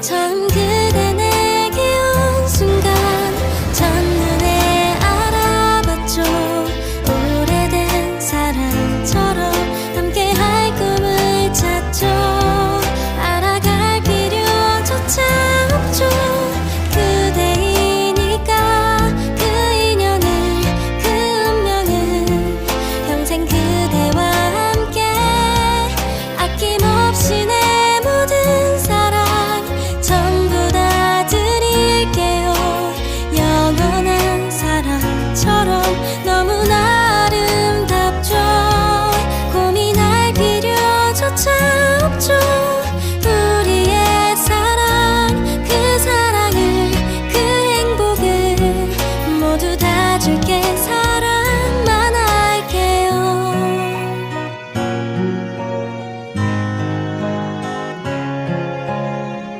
처음 그대 내게 온 순간 첫눈에 알아봤죠. 오래된 사랑처럼.